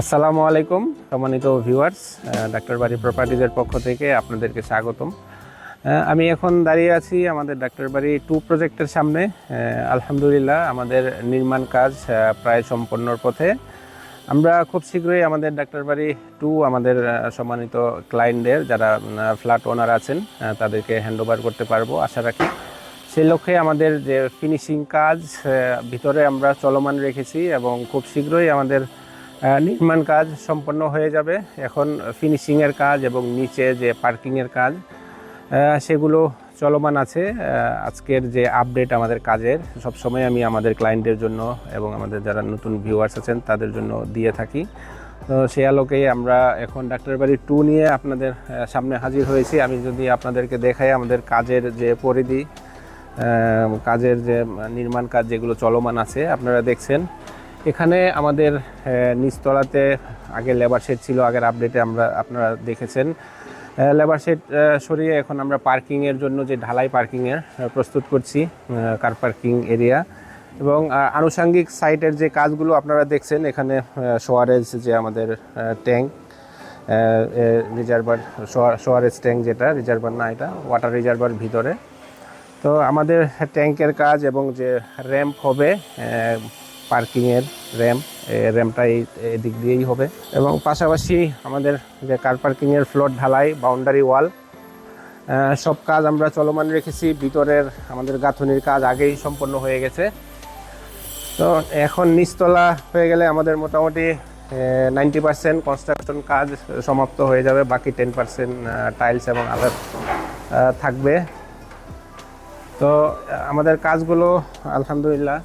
আসসালামু আলাইকুম, সম্মানিত ভিউয়ার্স ডাক্তার বাড়ি প্রপার্টিজের পক্ষ থেকে আপনাদেরকে স্বাগতম। আমি এখন দাঁড়িয়ে আছি আমাদের ডাক্তার বাড়ি টু প্রজেক্টের সামনে। আলহামদুলিল্লাহ আমাদের নির্মাণ কাজ প্রায় সম্পন্নর পথে। আমরা খুব শীঘ্রই আমাদের ডাক্তার বাড়ি টু আমাদের সম্মানিত ক্লায়েন্টদের যারা ফ্ল্যাট ওনার আছেন তাদেরকে হ্যান্ডওভার করতে পারব, আশা রাখি। সেই লক্ষ্যে আমাদের যে ফিনিশিং কাজ ভিতরে আমরা চলমান রেখেছি এবং খুব শীঘ্রই আমাদের নির্মাণ কাজ সম্পন্ন হয়ে যাবে। এখন ফিনিশিংয়ের কাজ এবং নিচে যে পার্কিংয়ের কাজ সেগুলো চলমান আছে। আজকের যে আপডেট আমাদের কাজের, সবসময় আমি আমাদের ক্লায়েন্টের জন্য এবং আমাদের যারা নতুন ভিউয়ার্স আছেন, তাদের জন্য দিয়ে থাকি। তো সে আলোকেই আমরা এখন ডাক্তার বাড়ি টু নিয়ে আপনাদের সামনে হাজির হয়েছি। আমি যদি আপনাদেরকে দেখাই আমাদের কাজের যে পরিধি কাজের যে নির্মাণ কাজ যেগুলো চলমান আছে, আপনারা দেখছেন। এখানে আমাদের নিচতলাতে আগে লেবার শেড ছিল, আগের আপডেটে আমরা আপনারা দেখেছেন। লেবার শেড সরিয়ে এখন আমরা পার্কিংয়ের জন্য যে ঢালাই পার্কিংয়ের প্রস্তুত করছি কার পার্কিং এরিয়া এবং আনুষঙ্গিক সাইটের যে কাজগুলো আপনারা দেখছেন, এখানে সোয়ারেজ যে আমাদের ট্যাঙ্ক রিজার্ভার সোয়ারেজ ট্যাঙ্ক যেটা রিজার্ভার না এটা ওয়াটার রিজার্ভার ভিতরে। তো আমাদের ট্যাঙ্কের কাজ এবং যে র্যাম্প হবে পার্কিংয়ের র্যাম্প র্যাম্পটা এই, এদিক দিয়েই হবে। এবং পাশাপাশি আমাদের যে কার পার্কিংয়ের ফ্লোর ঢালাই বাউন্ডারি ওয়াল সব কাজ আমরা চলমান রেখেছি। ভিতরের আমাদের গাঁথনির কাজ আগেই সম্পন্ন হয়ে গেছে। তো এখন নিচতলা হয়ে গেলে আমাদের মোটামুটি নাইনটি পার্সেন্ট কনস্ট্রাকশন কাজ সমাপ্ত হয়ে যাবে। বাকি টেন পার্সেন্ট টাইলস এবং আদার থাকবে। তো, আমাদের কাজগুলো আলহামদুলিল্লাহ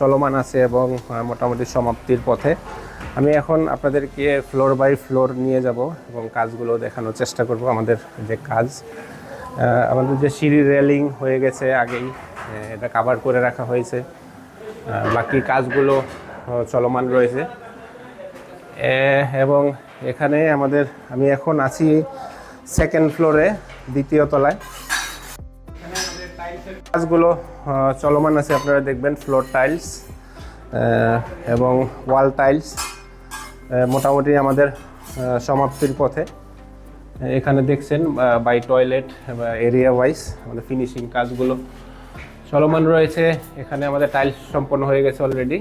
চলমান আছে এবং মোটামুটি সমাপ্তির পথে। আমি এখন আপনাদেরকে ফ্লোর বাই ফ্লোর নিয়ে যাব এবং কাজগুলো দেখানোর চেষ্টা করব আমাদের যে কাজ। আমাদের যে সিঁড়ি রেলিং হয়ে গেছে আগেই এটা কাভার করে রাখা হয়েছে। বাকি কাজগুলো চলমান রয়েছে। এবং এখানে আমাদের, আমি এখন আছি সেকেন্ড ফ্লোরে দ্বিতীয় তলায়। কাজগুলো চলমান আছে, আপনারা দেখবেন ফ্লোর টাইলস এবং ওয়াল টাইলস মোটামুটি আমাদের সমাপ্তির পথে। এখানে দেখছেন বাই টয়লেট বা এরিয়া ওয়াইজ আমাদের ফিনিশিং কাজগুলো চলমান রয়েছে। এখানে আমাদের টাইলস সম্পন্ন হয়ে গেছে অলরেডি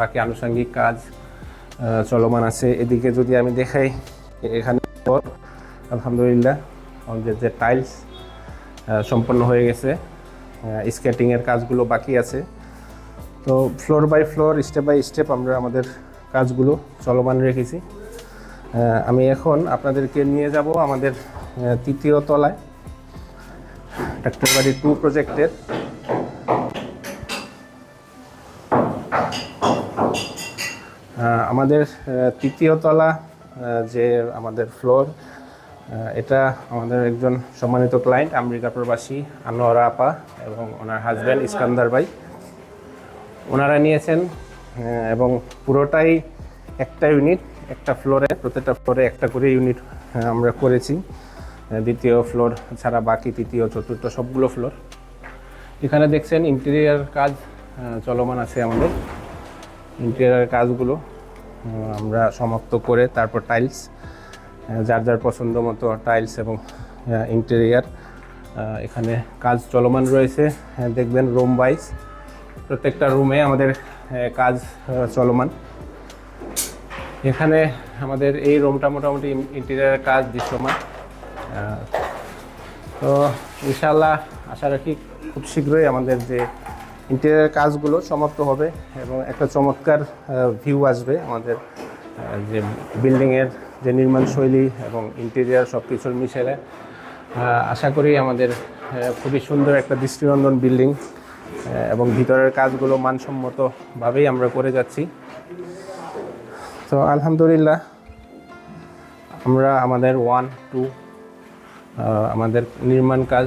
বাকি আনুষঙ্গিক কাজ চলমান আছে। এদিকে যদি আমি দেখাই, এখানে আলহামদুলিল্লাহ, আমাদের যে টাইলস সম্পন্ন হয়ে গেছে। স্কেটিংয়ের কাজগুলো বাকি আছে। তো floor by floor step by step আমরা আমাদের কাজগুলো চলমান রেখেছি। আমি এখন আপনাদেরকে নিয়ে যাব আমাদের তৃতীয় তলায়। ডাক্তার বাড়ি টু প্রজেক্টের আমাদের তৃতীয় তলা যে আমাদের ফ্লোর এটা আমাদের একজন সম্মানিত ক্লায়েন্ট আমেরিকা প্রবাসী আনোয়ারা আপা এবং ওনার হাজব্যান্ড ইস্কান্দার ভাই। ওনারা নিয়েছেন এবং পুরোটাই একটা ইউনিট একটা ফ্লোরে প্রত্যেকটা ফ্লোরে একটা করে ইউনিট আমরা করেছি। দ্বিতীয় ফ্লোর ছাড়া বাকি তৃতীয়, চতুর্থ সবগুলো ফ্লোর এখানে দেখছেন ইন্টেরিয়ার কাজ চলমান আছে আমাদের। ইন্টেরিয়ার কাজগুলো আমরা সমাপ্ত করে তারপর টাইলস যার যার পছন্দ মতো টাইলস এবং ইন্টেরিয়ার এখানে কাজ চলমান রয়েছে। দেখবেন রুম ওয়াইজ প্রত্যেকটা রুমে আমাদের কাজ চলমান। এখানে আমাদের এই রুমটা মোটামুটি ইন্টেরিয়ার কাজ দৃশ্যমান। তো ইনশাল্লাহ আশা রাখি খুব শীঘ্রই আমাদের যে ইন্টেরিয়ার কাজগুলো সমাপ্ত হবে এবং একটা চমৎকার ভিউ আসবে আমাদের যে বিল্ডিংয়ের যে নির্মাণ শৈলী এবং ইন্টেরিয়ার সব কিছুর মিশেলে আশা করি আমাদের খুবই সুন্দর একটা দৃষ্টিনন্দন বিল্ডিং এবং ভিতরের কাজগুলো মানসম্মতভাবেই আমরা করে যাচ্ছি। তো আলহামদুলিল্লাহ, আমরা আমাদের ওয়ান টু আমাদের নির্মাণ কাজ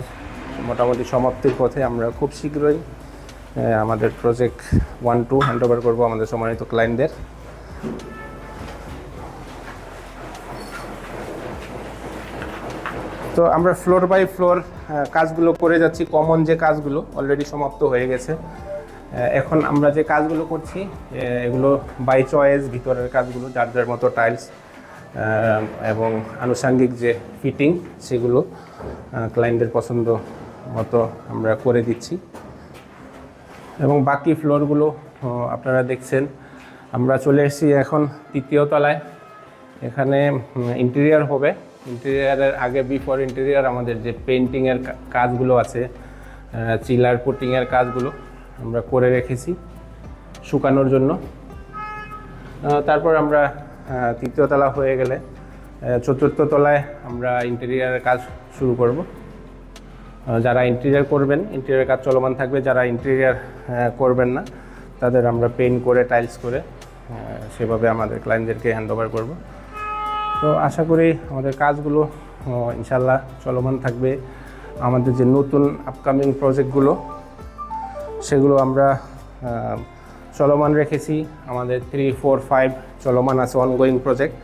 মোটামুটি সমাপ্তির পথে আমরা খুব শীঘ্রই আমাদের project one two hand over করব আমাদের সম্মানিত ক্লায়েন্টদের তো আমরা ফ্লোর বাই ফ্লোর কাজগুলো করে যাচ্ছি। কমন যে কাজগুলো অলরেডি সমাপ্ত হয়ে গেছে। এখন আমরা যে কাজগুলো করছি এগুলো বাই চয়েস ভিতরের কাজগুলো, যার যার মতো টাইলস এবং আনুষাঙ্গিক যে ফিটিং সেগুলো ক্লায়েন্টের পছন্দ মতো আমরা করে দিচ্ছি। এবং বাকি ফ্লোরগুলো আপনারা দেখছেন। আমরা চলে এসেছি এখন তৃতীয় তলায়। এখানে ইন্টেরিয়ার হবে। ইন্টেরিয়ারের আগে বিফোর ইন্টেরিয়ার আমাদের যে পেন্টিংয়ের কাজগুলো আছে চিলার পুটিংয়ের কাজগুলো আমরা করে রেখেছি শুকানোর জন্য। তারপর আমরা তৃতীয় তলা হয়ে গেলে চতুর্থ তলায় আমরা ইন্টেরিয়ারের কাজ শুরু করব। যারা ইন্টেরিয়ার করবেন ইন্টেরিয়ার কাজ চলমান থাকবে, যারা ইন্টেরিয়ার করবেন না, তাদের আমরা পেইন্ট করে টাইলস করে সেভাবে আমাদের ক্লায়েন্টদেরকে হ্যান্ড ওভার করব। তো আশা করি আমাদের কাজগুলো ইনশাল্লাহ চলমান থাকবে। আমাদের যে নতুন আপকামিং প্রজেক্টগুলো সেগুলো আমরা চলমান রেখেছি। আমাদের থ্রি ফোর ফাইভ চলমান আছে অনগোয়িং প্রজেক্ট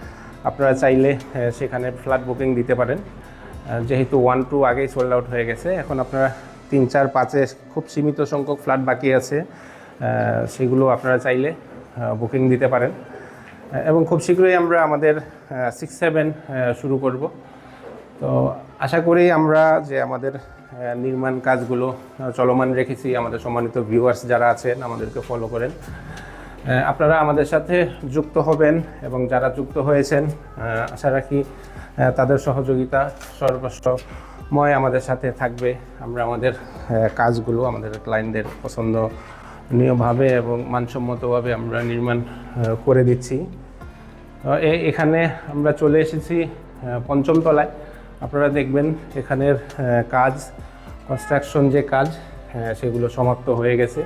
আপনারা চাইলে সেখানে ফ্ল্যাট বুকিং দিতে পারেন। যেহেতু ওয়ান টু আগেই সোল্ড আউট হয়ে গেছে, এখন আপনারা তিন, চার, পাঁচে খুব সীমিত সংখ্যক ফ্ল্যাট বাকি আছে। সেগুলো আপনারা চাইলে বুকিং দিতে পারেন। এবং খুব শীঘ্রই আমরা আমাদের সিক্স সেভেন শুরু করব। তো আশা করি আমরা যে আমাদের নির্মাণ কাজগুলো চলমান রেখেছি, আমাদের সম্মানিত ভিউয়ার্স যারা আছেন, আমাদেরকে ফলো করেন। আপনারা আমাদের সাথে যুক্ত হবেন এবং যারা যুক্ত হয়েছেন আশা রাখি তাদের সহযোগিতা সর্বস্বময় আমাদের সাথে থাকবে। আমরা আমাদের কাজগুলো, আমাদের ক্লায়েন্টদের পছন্দনীয়ভাবে এবং মানসম্মতভাবে আমরা নির্মাণ করে দিচ্ছি। এখানে আমরা চলে এসেছি পঞ্চম তলায়। আপনারা দেখবেন এখানের কাজ কনস্ট্রাকশন যে কাজ সেগুলো সমাপ্ত হয়ে গেছে।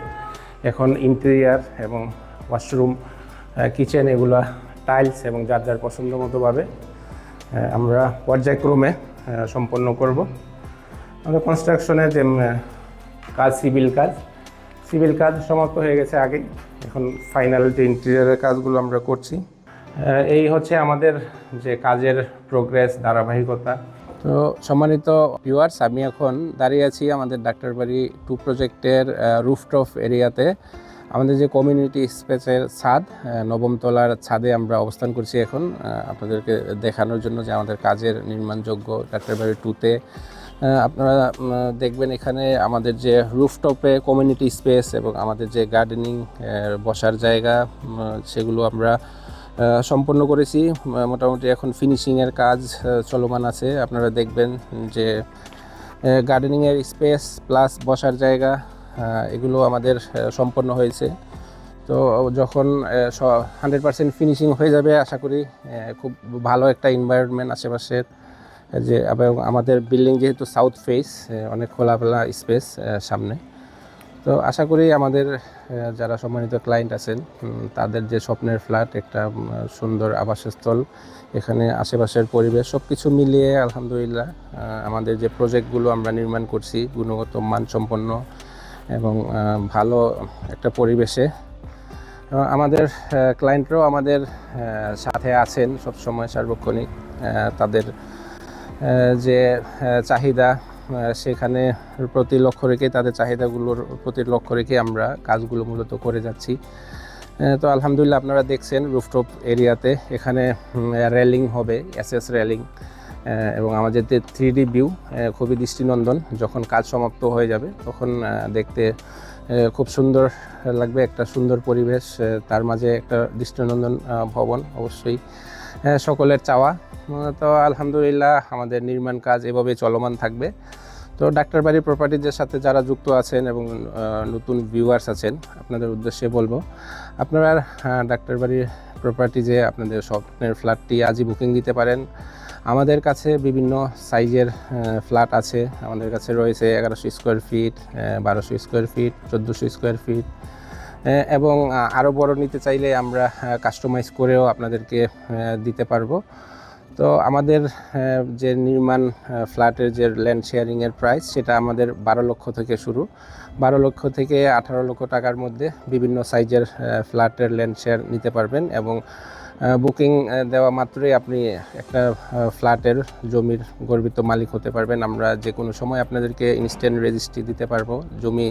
এখন ইন্টেরিয়ার এবং ওয়াশরুম কিচেন এগুলা টাইলস এবং যার যার পছন্দ মতোভাবে আমরা পর্যায়ক্রমে সম্পন্ন করব। আমাদের কনস্ট্রাকশনের যে কাজ সিভিল কাজ সিভিল কাজ সমাপ্ত হয়ে গেছে আগেই। এখন ফাইনাল যে ইন্টেরিয়ারের কাজগুলো আমরা করছি। এই হচ্ছে আমাদের যে কাজের প্রোগ্রেস ধারাবাহিকতা। তো সম্মানিত ভিউয়ার্স আমি এখন দাঁড়িয়ে আছি আমাদের ডাক্তারবাড়ি টু প্রজেক্টের রুফটপ এরিয়াতে আমাদের যে কমিউনিটি স্পেসের ছাদ আহ, নবম তলার ছাদে আমরা অবস্থান করছি এখন। আপনাদেরকে দেখানোর জন্য যে আমাদের কাজের নির্মাণযোগ্য ডাক্তারবাড়ি টুতে আপনারা দেখবেন এখানে আমাদের যে রুফটপে কমিউনিটি স্পেস এবং আমাদের যে গার্ডেনিং বসার জায়গা সেগুলো আমরা সম্পন্ন করেছি। মোটামুটি এখন ফিনিশিংয়ের কাজ চলমান আছে। আপনারা দেখবেন যে গার্ডেনিংয়ের স্পেস প্লাস বসার জায়গা এগুলো আমাদের সম্পন্ন হয়েছে। তো যখন হান্ড্রেড পার্সেন্ট ফিনিশিং হয়ে যাবে, আশা করি খুব ভালো একটা এনভায়রনমেন্ট আশেপাশের যে, এবং আমাদের বিল্ডিং যেহেতু সাউথ ফেস অনেক খোলামেলা স্পেস সামনে। তো আশা করি আমাদের যারা সম্মানিত ক্লায়েন্ট আছেন তাদের যে স্বপ্নের ফ্ল্যাট একটা সুন্দর আবাসস্থল, এখানে আশেপাশের পরিবেশ সব কিছু মিলিয়ে আলহামদুলিল্লাহ আমাদের যে প্রজেক্টগুলো আমরা নির্মাণ করছি, গুণগত মানসম্পন্ন এবং ভালো একটা পরিবেশে আমাদের ক্লায়েন্টরাও আমাদের সাথে আছেন সবসময় সার্বক্ষণিক তাদের যে চাহিদা সেখানে প্রতি লক্ষ্য রেখে তাদের চাহিদাগুলোর প্রতি লক্ষ্য রেখে আমরা কাজগুলো মূলত করে যাচ্ছি। তো আলহামদুলিল্লাহ আপনারা দেখছেন রুফটপ এরিয়াতে এখানে রেলিং হবে এসএস রেলিং এবং আমাদের যে থ্রি ডি ভিউ খুবই দৃষ্টিনন্দন। যখন কাজ সমাপ্ত হয়ে যাবে, তখন দেখতে খুব সুন্দর লাগবে, একটা সুন্দর পরিবেশ তার মাঝে একটা দৃষ্টিনন্দন ভবন অবশ্যই। সকলের চাওয়া। তো আলহামদুলিল্লাহ আমাদের নির্মাণ কাজ এভাবে চলমান থাকবে। তো ডাক্তারবাড়ি প্রপার্টিজের সাথে যারা যুক্ত আছেন এবং নতুন ভিউয়ার্স আছেন আপনাদের উদ্দেশ্যে বলব আপনারা আহ, ডাক্তারবাড়ি প্রপার্টিজে আপনাদের স্বপ্নের ফ্ল্যাটটি আজই বুকিং দিতে পারেন। আমাদের কাছে বিভিন্ন সাইজের ফ্ল্যাট আছে। আমাদের কাছে রয়েছে এগারোশো স্কোয়ার ফিট বারোশো স্কোয়ার ফিট চোদ্দোশো স্কোয়ার ফিট এবং আরও বড় নিতে চাইলে আমরা কাস্টমাইজ করেও আপনাদেরকে দিতে পারব। তো আমাদের যে নির্মাণ ফ্ল্যাটের যে ল্যান্ড শেয়ারিংয়ের প্রাইস সেটা আমাদের বারো লক্ষ থেকে শুরু। বারো লক্ষ থেকে আঠারো লক্ষ টাকার মধ্যে বিভিন্ন সাইজের ফ্ল্যাটের ল্যান্ড শেয়ার নিতে পারবেন এবং বুকিং দেওয়া মাত্রই আপনি একটা ফ্ল্যাটের জমির গর্বিত মালিক হতে পারবেন। আমরা যে কোনো সময় আপনাদেরকে ইনস্ট্যান্ট রেজিস্ট্রি দিতে পারব। জমি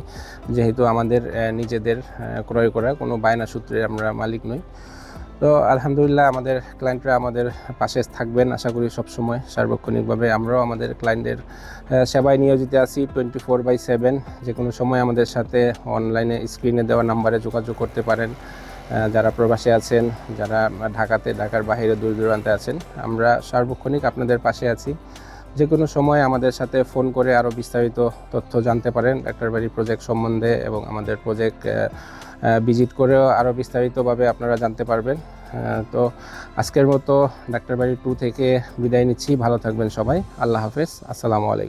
যেহেতু আমাদের নিজেদের ক্রয় করা, কোনো বায়না সূত্রে আমরা মালিক নই। তো আলহামদুলিল্লাহ আমাদের ক্লায়েন্টরা আমাদের পাশে থাকবেন, আশা করি সবসময়। সার্বক্ষণিকভাবে আমরাও আমাদের ক্লায়েন্টের সেবায় নিয়োজিত আছি টোয়েন্টি ফোর বাই সেভেন যে কোনো সময় আমাদের সাথে অনলাইনে স্ক্রিনে দেওয়া নাম্বারে যোগাযোগ করতে পারেন। যারা প্রবাসে আছেন, যারা ঢাকাতে, ঢাকার বাইরে দূর দূরান্তে আছেন, আমরা সার্বক্ষণিক আপনাদের পাশে আছি। যে কোনো সময় আমাদের সাথে ফোন করে আরও বিস্তারিত তথ্য জানতে পারেন। ডাক্তার বাড়ি প্রজেক্ট সম্বন্ধে এবং আমাদের প্রজেক্ট ভিজিট করেও আরও বিস্তারিতভাবে আপনারা জানতে পারবেন। তো আজকের মতো ডাক্তারবাড়ি টু থেকে বিদায় নিচ্ছি। ভালো থাকবেন সবাই। আল্লাহ হাফেজ। আসসালামু আলাইকুম।